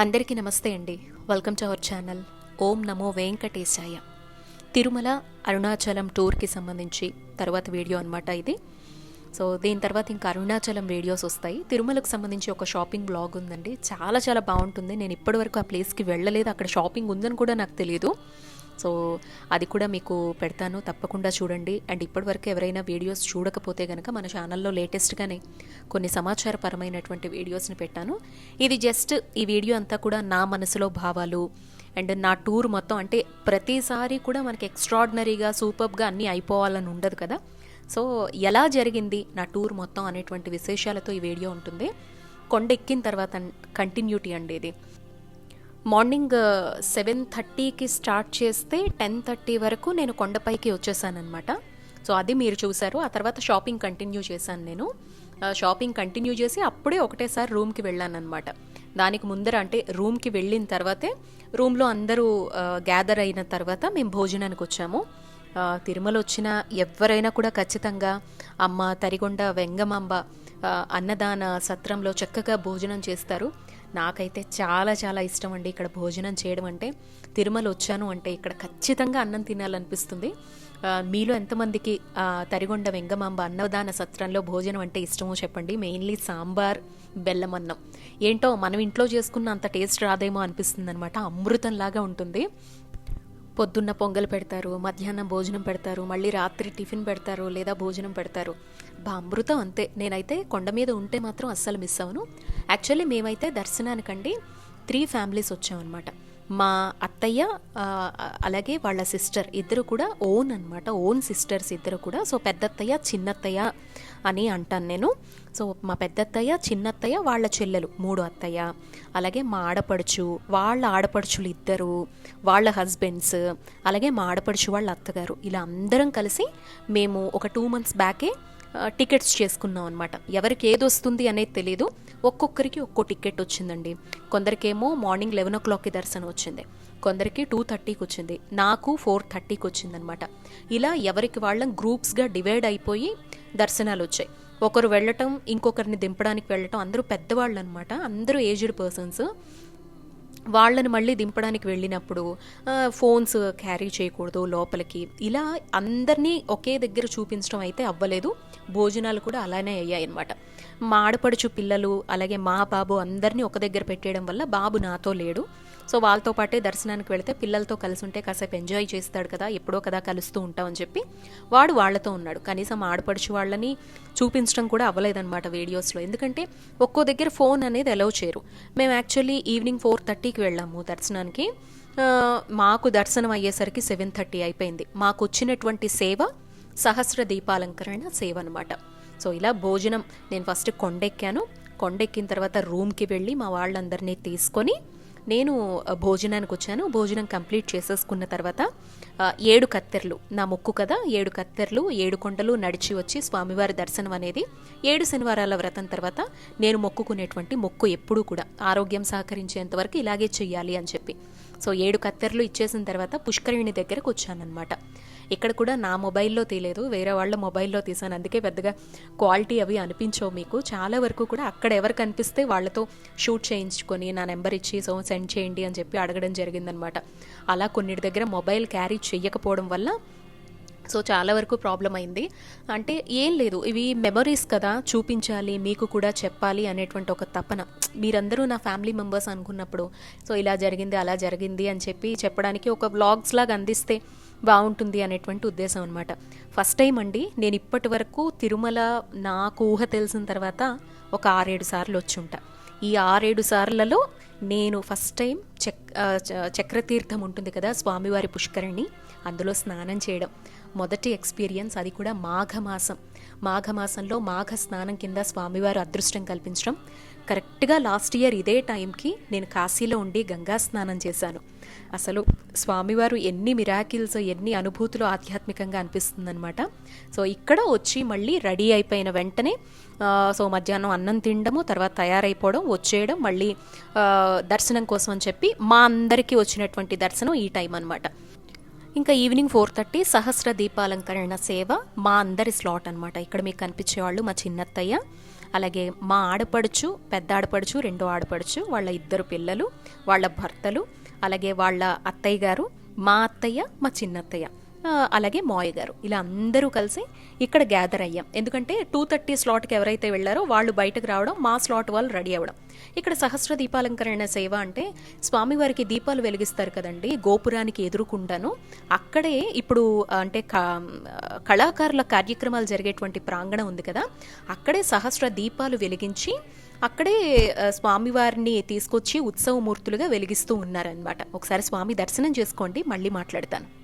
అందరికీ నమస్తే అండి. Welcome to our channel. Om నమో వెంకటేశాయ. తిరుమల అరుణాచలం టూర్కి సంబంధించి తర్వాత వీడియో అనమాట ఇది. సో దీని తర్వాత ఇంకా అరుణాచలం వీడియోస్ వస్తాయి. తిరుమలకు సంబంధించి ఒక షాపింగ్ బ్లాగ్ ఉందండి. చాలా చాలా బాగుంటుంది. నేను ఇప్పటివరకు ఆ ప్లేస్కి వెళ్ళలేదు. అక్కడ షాపింగ్ ఉందని కూడా నాకు తెలియదు సో అది కూడా మీకు పెడతాను. తప్పకుండా చూడండి. అండ్ ఇప్పటివరకు ఎవరైనా వీడియోస్ చూడకపోతే కనుక మన ఛానల్లో లేటెస్ట్గానే కొన్ని సమాచారపరమైనటువంటి వీడియోస్ని పెట్టాను. ఇది జస్ట్ ఈ వీడియో అంతా కూడా నా మనసులో భావాలు అండ్ నా టూర్ మొత్తం అంటే ప్రతిసారి కూడా మనకి ఎక్స్ట్రాడినరీగా సూపర్గా అన్నీ అయిపోవాలని ఉండదు కదా. సో ఎలా జరిగింది నా టూర్ మొత్తం అనేటువంటి విశేషాలతో ఈ వీడియో ఉంటుంది. కొండ ఎక్కిన తర్వాత కంటిన్యూటీ అండి ఇది. మార్నింగ్ uh, సెవెన్ థర్టీకి స్టార్ట్ చేస్తే టెన్ థర్టీ వరకు నేను కొండపైకి వచ్చేసానమాట సో అది మీరు చూశారు. ఆ తర్వాత షాపింగ్ కంటిన్యూ చేశాను నేను. షాపింగ్ కంటిన్యూ చేసి అప్పుడే ఒకటేసారి రూమ్కి వెళ్ళానమాట దానికి ముందర అంటే రూమ్కి వెళ్ళిన తర్వాతే రూమ్లో అందరూ గ్యాదర్ అయిన తర్వాత మేము భోజనానికి వచ్చాము. తిరుమల వచ్చిన ఎవరైనా కూడా ఖచ్చితంగా అమ్మ తరిగొండ వెంగమాంబ అన్నదాన సత్రంలో చక్కగా భోజనం చేస్తారు. నాకైతే చాలా చాలా ఇష్టం అండి ఇక్కడ భోజనం చేయడం అంటే. తిరుమల వచ్చాను అంటే ఇక్కడ ఖచ్చితంగా అన్నం తినాలనిపిస్తుంది. మీలో ఎంతమందికి తరిగొండ వెంగమాంబ అన్నదాన సత్రంలో భోజనం అంటే ఇష్టమో చెప్పండి. మెయిన్లీ సాంబార్ బెల్లం అన్నం. ఏంటో మనం ఇంట్లో చేసుకున్న అంత టేస్ట్ రాదేమో అనిపిస్తుంది అనమాట అమృతంలాగా ఉంటుంది. పొద్దున్న పొంగల్ పెడతారు మధ్యాహ్నం భోజనం పెడతారు మళ్ళీ రాత్రి టిఫిన్ పెడతారు లేదా భోజనం పెడతారు. బా అమృతం అంతే. నేనైతే కొండ మీద ఉంటే మాత్రం అస్సలు మిస్ అవను యాక్చువల్లీ మేమైతే దర్శనానికండి త్రీ ఫ్యామిలీస్ వచ్చామన్నమాట. మా అత్తయ్య అలాగే వాళ్ళ సిస్టర్ ఇద్దరు కూడా ఓన్ అనమాట ఓన్ సిస్టర్స్ ఇద్దరు కూడా. సో పెద్దత్తయ్య చిన్నత్తయ్య అని అంటాను నేను. సో మా పెద్దత్తయ్య చిన్నత్తయ్య వాళ్ళ చెల్లెలు మూడు అత్తయ్య. అలాగే మా ఆడపడుచు వాళ్ళ ఆడపడుచులు ఇద్దరు వాళ్ళ హస్బెండ్స్ అలాగే మా ఆడపడుచు వాళ్ళ అత్తగారు. ఇలా అందరం కలిసి మేము ఒక టూ మంత్స్ బ్యాకే టికెట్స్ చేసుకున్నాం అనమాట ఎవరికి ఏది వస్తుంది అనేది తెలియదు ఒక్కొక్కరికి ఒక్కో టికెట్ వచ్చిందండి. కొందరికేమో మార్నింగ్ లెవెన్ ఓ క్లాక్కి దర్శనం వచ్చింది. కొందరికి టూ థర్టీకి వచ్చింది. నాకు ఫోర్ థర్టీకి వచ్చిందనమాట ఇలా ఎవరికి వాళ్ళం గ్రూప్స్గా డివైడ్ అయిపోయి దర్శనాలు వచ్చాయి. ఒకరు వెళ్ళటం ఇంకొకరిని దింపడానికి వెళ్ళటం అందరూ పెద్దవాళ్ళు అనమాట అందరూ ఏజ్డ్ పర్సన్స్. వాళ్ళని మళ్ళీ దింపడానికి వెళ్ళినప్పుడు ఫోన్స్ క్యారీ చేయకూడదు లోపలికి. ఇలా అందరినీ ఒకే దగ్గర చూపించడం అయితే అవ్వలేదు. భోజనాలు కూడా అలానే అయ్యాయి అనమాట మా ఆడపడుచు పిల్లలు అలాగే మా బాబు అందరినీ ఒక దగ్గర పెట్టేయడం వల్ల బాబు నాతో లేడు. సో వాళ్ళతో పాటే దర్శనానికి వెళితే పిల్లలతో కలిసి ఉంటే కాసేపు ఎంజాయ్ చేస్తాడు కదా ఎప్పుడో కదా కలుస్తూ ఉంటామని చెప్పి వాడు వాళ్ళతో ఉన్నాడు. కనీసం ఆడపడుచు వాళ్ళని చూపించడం కూడా అవ్వలేదన్నమాట వీడియోస్లో. ఎందుకంటే ఒక్కో దగ్గర ఫోన్ అనేది అలౌ చేయరు. మేము యాక్చువల్లీ ఈవినింగ్ ఫోర్ థర్టీకి వెళ్ళాము దర్శనానికి. మాకు దర్శనం అయ్యేసరికి సెవెన్ థర్టీ అయిపోయింది. మాకు వచ్చినటువంటి సేవ సహస్ర దీపాలంకరణ సేవ అనమాట సో ఇలా భోజనం నేను ఫస్ట్ కొండెక్కాను. కొండెక్కిన తర్వాత రూమ్కి వెళ్ళి మా వాళ్ళందరినీ తీసుకొని నేను భోజనానికి వచ్చాను భోజనం కంప్లీట్ చేసేసుకున్న తర్వాత ఏడు కత్తెరలు. నా మొక్కు కదా ఏడు కత్తెరలు ఏడు కొండలు నడిచి వచ్చి స్వామివారి దర్శనం అనేది ఏడు శనివారాల వ్రతం తర్వాత నేను మొక్కుకునేటువంటి మొక్కు ఎప్పుడూ కూడా ఆరోగ్యం సహకరించేంత వరకు ఇలాగే చెయ్యాలి అని చెప్పి. సో ఏడు కత్తెరలు ఇచ్చేసిన తర్వాత పుష్కరిణి దగ్గరకు వచ్చానన్నమాట ఇక్కడ కూడా నా మొబైల్లో తీయలేదు వేరే వాళ్ళ మొబైల్లో తీసాను అందుకే పెద్దగా క్వాలిటీ అవి అనిపించవు మీకు. చాలా వరకు కూడా అక్కడ ఎవరు కనిపిస్తే వాళ్ళతో షూట్ చేయించుకొని నా నెంబర్ ఇచ్చి సో సెండ్ చేయండి అని చెప్పి అడగడం జరిగిందనమాట. అలా కొన్నిటి దగ్గర మొబైల్ క్యారీ చెయ్యకపోవడం వల్ల సో చాలా వరకు ప్రాబ్లం అయింది. అంటే ఏం లేదు. ఇవి మెమరీస్ కదా చూపించాలి మీకు కూడా చెప్పాలి అనేటువంటి ఒక తపన. మీరందరూ నా ఫ్యామిలీ మెంబర్స్ అనుకున్నప్పుడు సో ఇలా జరిగింది అలా జరిగింది అని చెప్పి చెప్పడానికి ఒక వ్లాగ్స్ లాగా అందిస్తే బాగుంటుంది అనేటువంటి ఉద్దేశం అనమాట ఫస్ట్ టైం అండి నేను ఇప్పటి వరకు తిరుమల నాకు ఊహ తెలిసిన తర్వాత ఒక ఆరేడు సార్లు వచ్చి ఉంటా ఈ ఆరేడు సార్లలో నేను ఫస్ట్ టైం చక్ చ- చక్రతీర్థం ఉంటుంది కదా స్వామివారి పుష్కరిణి అందులో స్నానం చేయడం. మొదటి ఎక్స్పీరియన్స్ అది కూడా మాఘమాసం. మాఘమాసంలో మాఘ స్నానం కింద స్వామివారు అదృష్టం కల్పించడం. కరెక్ట్గా లాస్ట్ ఇయర్ ఇదే టైంకి నేను కాశీలో ఉండి గంగా స్నానం చేశాను. అసలు స్వామివారు ఎన్ని మిరాకిల్స్ ఎన్ని అనుభూతులు ఆధ్యాత్మికంగా అనిపిస్తుందనమాట సో ఇక్కడ వచ్చి మళ్ళీ రెడీ అయిపోయిన వెంటనే సో మధ్యాహ్నం అన్నం తినడము తర్వాత తయారైపోవడం వచ్చేయడం మళ్ళీ దర్శనం కోసం అని చెప్పి మా అందరికీ వచ్చినటువంటి దర్శనం ఈ టైం అనమాట ఇంకా ఈవినింగ్ ఫోర్ థర్టీ సహస్ర దీపాలంకరణ సేవ మా అందరి స్లాట్ అనమాట ఇక్కడ మీకు కనిపించేవాళ్ళు మా చిన్నత్తయ్య అలాగే మా ఆడపడుచు పెద్ద ఆడపడుచు రెండో ఆడపడుచు వాళ్ళ ఇద్దరు పిల్లలు వాళ్ళ భర్తలు అలాగే వాళ్ళ అత్తయ్య గారు మా అత్తయ్య మా చిన్నత్తయ్య. అలాగే మాయ్ గారు. ఇలా అందరూ కలిసి ఇక్కడ గ్యాదర్ అయ్యాం. ఎందుకంటే టూ థర్టీ స్లాట్కి ఎవరైతే వెళ్ళారో వాళ్ళు బయటకు రావడం మా స్లాట్ వాళ్ళు రెడీ అవ్వడం. ఇక్కడ సహస్ర దీపాలంకరణ సేవ అంటే స్వామివారికి దీపాలు వెలిగిస్తారు కదండి గోపురానికి ఎదురుకుండాను. అక్కడే ఇప్పుడు అంటే క- కళాకారుల కార్యక్రమాలు జరిగేటువంటి ప్రాంగణం ఉంది కదా అక్కడే సహస్ర దీపాలు వెలిగించి అక్కడే స్వామివారిని తీసుకొచ్చి ఉత్సవమూర్తులుగా వెలిగిస్తూ ఉన్నారనమాట ఒకసారి స్వామి దర్శనం చేసుకోండి మళ్ళీ మాట్లాడతాను.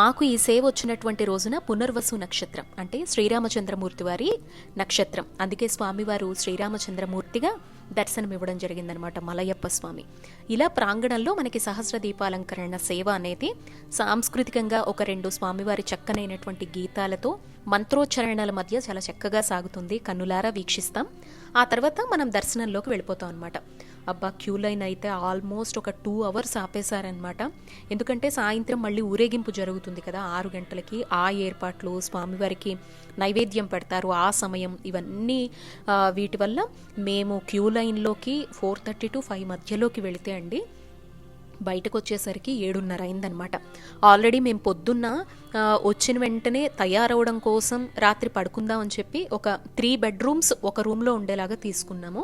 మాకు ఈ సేవ వచ్చినటువంటి రోజున పునర్వసు నక్షత్రం అంటే శ్రీరామచంద్రమూర్తి వారి నక్షత్రం. అందుకే స్వామివారు శ్రీరామచంద్రమూర్తిగా దర్శనం ఇవ్వడం జరిగిందనమాట మలయప్ప స్వామి. ఇలా ప్రాంగణంలో మనకి సహస్ర దీపాలంకరణ సేవ అనేది సాంస్కృతికంగా ఒక రెండు స్వామివారి చక్కనైనటువంటి గీతాలతో మంత్రోచ్చరణల మధ్య చాలా చక్కగా సాగుతుంది. కన్నులారా వీక్షిస్తాం. ఆ తర్వాత మనం దర్శనంలోకి వెళ్ళిపోతాం అనమాట అబ్బా క్యూ లైన్ అయితే ఆల్మోస్ట్ ఒక టూ అవర్స్ ఆపేశారనమాట ఎందుకంటే సాయంత్రం మళ్ళీ ఊరేగింపు జరుగుతుంది కదా ఆరు గంటలకి. ఆ ఏర్పాట్లు స్వామివారికి నైవేద్యం పెడతారు ఆ సమయం ఇవన్నీ వీటి వల్ల మేము క్యూ లైన్లోకి ఫోర్ థర్టీ టు ఫైవ్ మధ్యలోకి వెళితే అండి బయటకు వచ్చేసరికి ఏడున్నర అయిందనమాట ఆల్రెడీ మేము పొద్దున్న వచ్చిన వెంటనే తయారవడం కోసం రాత్రి పడుకుందాం అని చెప్పి ఒక త్రీ బెడ్రూమ్స్ ఒక రూమ్లో ఉండేలాగా తీసుకున్నాము.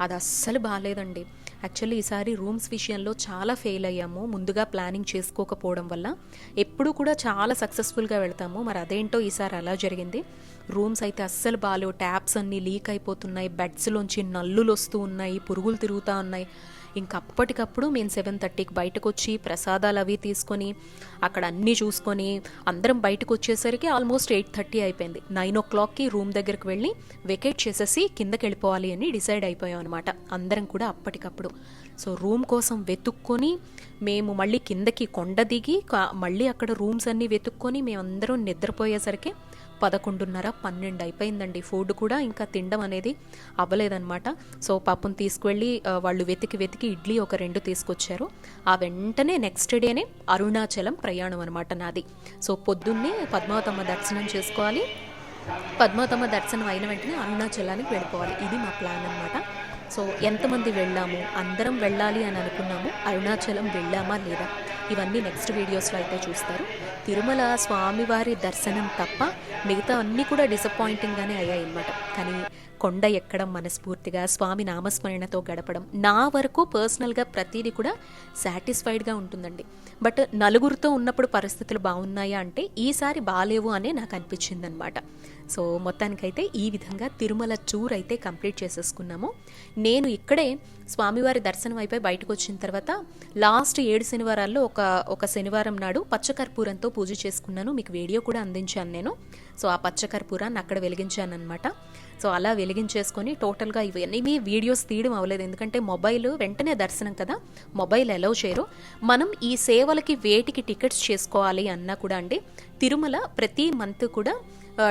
అది అస్సలు బాగాలేదండి యాక్చువల్లీ ఈసారి రూమ్స్ విషయంలో చాలా ఫెయిల్ అయ్యాము. ముందుగా ప్లానింగ్ చేసుకోకపోవడం వల్ల ఎప్పుడూ కూడా చాలా సక్సెస్ఫుల్గా వెళ్తాము. మరి అదేంటో ఈసారి అలా జరిగింది. రూమ్స్ అయితే అస్సలు బాగాలేవు ట్యాప్స్ అన్నీ లీక్ అయిపోతున్నాయి. బెడ్స్లోంచి నల్లులు వస్తూ ఉన్నాయి. పురుగులు తిరుగుతూ ఉన్నాయి. ఇంక అప్పటికప్పుడు మేము సెవెన్ థర్టీకి బయటకు వచ్చి ప్రసాదాలు అవి తీసుకొని అక్కడ అన్నీ చూసుకొని అందరం బయటకు వచ్చేసరికి ఆల్మోస్ట్ ఎయిట్ థర్టీ అయిపోయింది. నైన్ ఓ క్లాక్కి రూమ్ దగ్గరికి వెళ్ళి వెకేట్ చేసేసి కిందకి వెళ్ళిపోవాలి అని డిసైడ్ అయిపోయాం అనమాట అందరం కూడా అప్పటికప్పుడు. సో రూమ్ కోసం వెతుక్కొని మేము మళ్ళీ కిందకి కొండ దిగి కా- మళ్ళీ అక్కడ రూమ్స్ అన్నీ వెతుక్కొని మేమందరం నిద్రపోయేసరికి పదకొండున్నర పన్నెండు అయిపోయిందండి. ఫుడ్ కూడా ఇంకా తినడం అనేది అవ్వలేదన్నమాట. సో పాపం తీసుకువెళ్ళి వాళ్ళు వెతికి వెతికి ఇడ్లీ ఒక రెండు తీసుకొచ్చారు. ఆ వెంటనే నెక్స్ట్ డేనే అరుణాచలం ప్రయాణం అనమాట నాది. సో పొద్దున్నే పద్మావతమ్మ దర్శనం చేసుకోవాలి. పద్మావతమ్మ దర్శనం అయిన వెంటనే అరుణాచలానికి వెళ్ళిపోవాలి. ఇది మా ప్లాన్ అనమాట సో ఎంతమంది వెళ్ళాము? అందరం వెళ్ళాలి అని అనుకున్నాము. అరుణాచలం వెళ్ళామా లేదా? ఇవన్నీ నెక్స్ట్ వీడియోస్లో అయితే చూస్తారు. తిరుమల స్వామివారి దర్శనం తప్ప మిగతా అన్నీ కూడా డిసప్పాయింటింగ్గానే అయ్యాయి అనమాట కానీ కొండ ఎక్కడం మనస్ఫూర్తిగా స్వామి నామస్మరణతో గడపడం నా వరకు పర్సనల్గా ప్రతిదీ కూడా సాటిస్ఫైడ్గా ఉంటుందండి. బట్ నలుగురితో ఉన్నప్పుడు పరిస్థితులు బాగున్నాయా అంటే ఈసారి బాగాలేవు అనే నాకు అనిపించింది అనమాట సో మొత్తానికైతే ఈ విధంగా తిరుమల టూర్ అయితే కంప్లీట్ చేసేసుకున్నాము. నేను ఇక్కడే స్వామివారి దర్శనం అయిపోయి బయటకు వచ్చిన తర్వాత లాస్ట్ ఏడు శనివారాల్లో ఒక ఒక శనివారం నాడు పచ్చకర్పూరంతో పూజ చేసుకున్నాను. మీకు వీడియో కూడా అందించాను నేను. సో ఆ పచ్చకర్పూరాన్ని అక్కడ వెలిగించాను అనమాట సో అలా వెలిగించేసుకొని టోటల్గా ఇవన్నీ వీడియోస్ తీయడం అవ్వలేదు. ఎందుకంటే మొబైల్ వెంటనే దర్శనం కదా మొబైల్ అలౌ చేయరు. మనం ఈ సేవలకి వేటికి టికెట్స్ చేసుకోవాలి అన్నా కూడా అండి తిరుమల ప్రతి మంత్ కూడా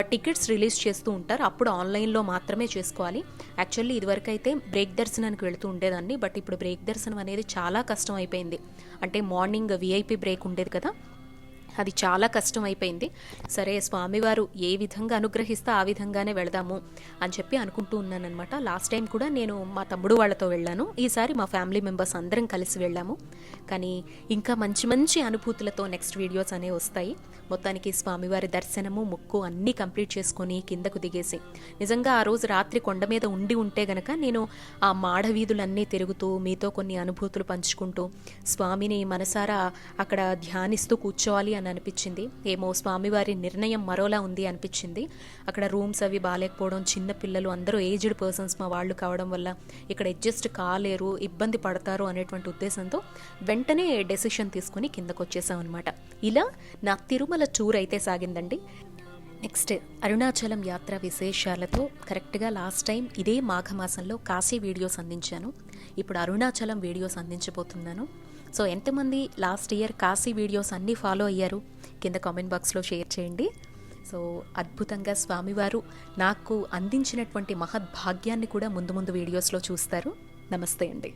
టికెట్స్ రిలీజ్ చేస్తూ ఉంటారు. అప్పుడు ఆన్లైన్లో మాత్రమే చేసుకోవాలి. యాక్చువల్లీ ఇదివరకు అయితే బ్రేక్ దర్శనానికి వెళుతూ ఉండేదాన్ని బట్ ఇప్పుడు బ్రేక్ దర్శనం అనేది చాలా కష్టం అయిపోయింది. అంటే మార్నింగ్ విఐపి బ్రేక్ ఉండేది కదా అది చాలా కష్టం అయిపోయింది సరే స్వామివారు ఏ విధంగా అనుగ్రహిస్తే ఆ విధంగానే వెళదాము అని చెప్పి అనుకుంటూ ఉన్నానన్నమాట. లాస్ట్ టైం కూడా నేను మా తమ్ముడు వాళ్ళతో వెళ్ళాను. ఈసారి మా ఫ్యామిలీ మెంబర్స్ అందరం కలిసి వెళ్ళాము. కానీ ఇంకా మంచి మంచి అనుభూతులతో నెక్స్ట్ వీడియోస్ అనేవి వస్తాయి. మొత్తానికి స్వామివారి దర్శనము ముక్కు అన్నీ కంప్లీట్ చేసుకొని కిందకు దిగేసి. నిజంగా ఆ రోజు రాత్రి కొండ మీద ఉండి ఉంటే గనక నేను ఆ మాడవీధులన్నీ తిరుగుతూ మీతో కొన్ని అనుభూతులు పంచుకుంటూ స్వామిని మనసారా అక్కడ ధ్యానిస్తూ కూర్చోవాలి అని అనిపించింది. ఏమో స్వామివారి నిర్ణయం మరోలా ఉంది అనిపించింది. అక్కడ రూమ్స్ అవి బాగాలేకపోవడం చిన్న పిల్లలు అందరూ ఏజ్డ్ పర్సన్స్ మా వాళ్ళు కావడం వల్ల ఇక్కడ అడ్జస్ట్ కాలేరు ఇబ్బంది పడతారు అనేటువంటి ఉద్దేశంతో వెంటనే డెసిషన్ తీసుకుని కిందకు వచ్చేసాం అనమాట ఇలా నా తిరుమల టూర్ అయితే సాగిందండి. నెక్స్ట్ అరుణాచలం యాత్ర విశేషాలతో కరెక్ట్గా లాస్ట్ టైం ఇదే మాఘమాసంలో కాశీ వీడియోస్ అందించాను. ఇప్పుడు అరుణాచలం వీడియోస్ అందించబోతున్నాను. సో ఎంతమంది లాస్ట్ ఇయర్ కాశీ వీడియోస్ అన్నీ ఫాలో అయ్యారు? కింద కామెంట్ బాక్స్లో షేర్ చేయండి. సో అద్భుతంగా స్వామివారు నాకు అందించినటువంటి మహద్భాగ్యాన్ని కూడా ముందు ముందు వీడియోస్లో చూస్తారు. నమస్తే అండి.